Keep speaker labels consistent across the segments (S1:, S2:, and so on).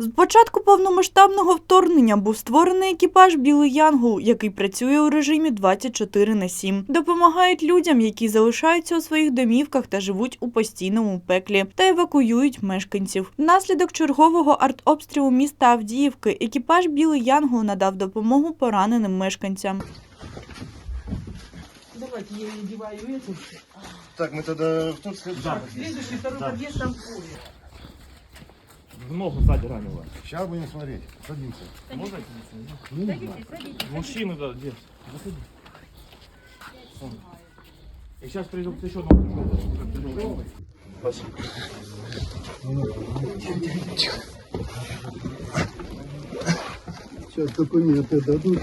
S1: З початку повномасштабного вторгнення був створений екіпаж Білий Янгол, який працює у режимі 24 на 7. Допомагають людям, які залишаються у своїх домівках та живуть у постійному пеклі, та евакуюють мешканців. Внаслідок чергового артобстрілу міста Авдіївки екіпаж Білий Янгол надав допомогу пораненим мешканцям.
S2: Давайте я надеваю эту.
S3: Так, мы тогда в тот следующий.
S2: Следующий, второй подъезд, там поле.
S4: в ногу сзади ранила.
S3: Сейчас будем смотреть. Садимся.
S4: Можно я тебе? Садитесь, садитесь. Мужчины, да, где? Заходи. И сейчас придут еще одному. Спасибо.
S3: Сейчас документы дадут.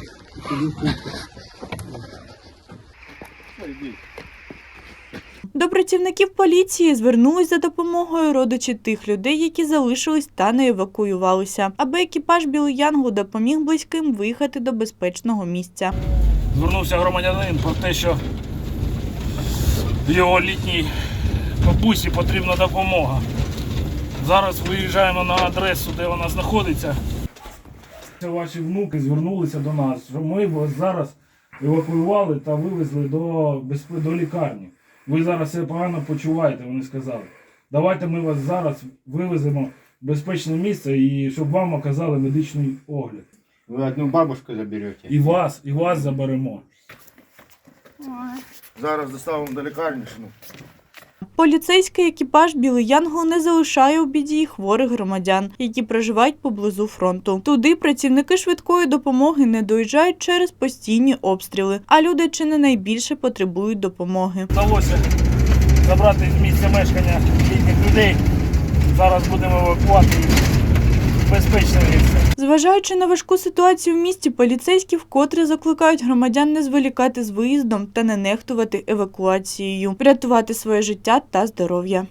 S3: Смотри, здесь.
S1: До працівників поліції звернулись за допомогою родичі тих людей, які залишились та не евакуювалися, аби екіпаж Білий Янгол допоміг близьким виїхати до безпечного місця.
S4: Звернувся громадянин про те, що його літній бабусі потрібна допомога. Зараз виїжджаємо на адресу, де вона знаходиться. Ваші внуки звернулися до нас, що ми вас зараз евакуювали та вивезли до, до лікарні. Ви зараз себе погано почуваєте, вони сказали. Давайте ми вас зараз вивеземо в безпечне місце і щоб вам оказали медичний огляд.
S5: Ви одну бабушку заберете.
S4: І вас, і вас заберемо.
S3: Зараз доставимо до лікарні.
S1: Поліцейський екіпаж Білий Янгол не залишає у біді хворих громадян, які проживають поблизу фронту. Туди працівники швидкої допомоги не доїжджають через постійні обстріли, а люди чи не найбільше потребують допомоги.
S4: Вдалося забрати з місця мешкання літніх людей. Зараз будемо евакувати безпечне місце.
S1: Зважаючи на важку ситуацію в місті, поліцейські вкотре закликають громадян не зволікати з виїздом та не нехтувати евакуацією, врятувати своє життя та здоров'я.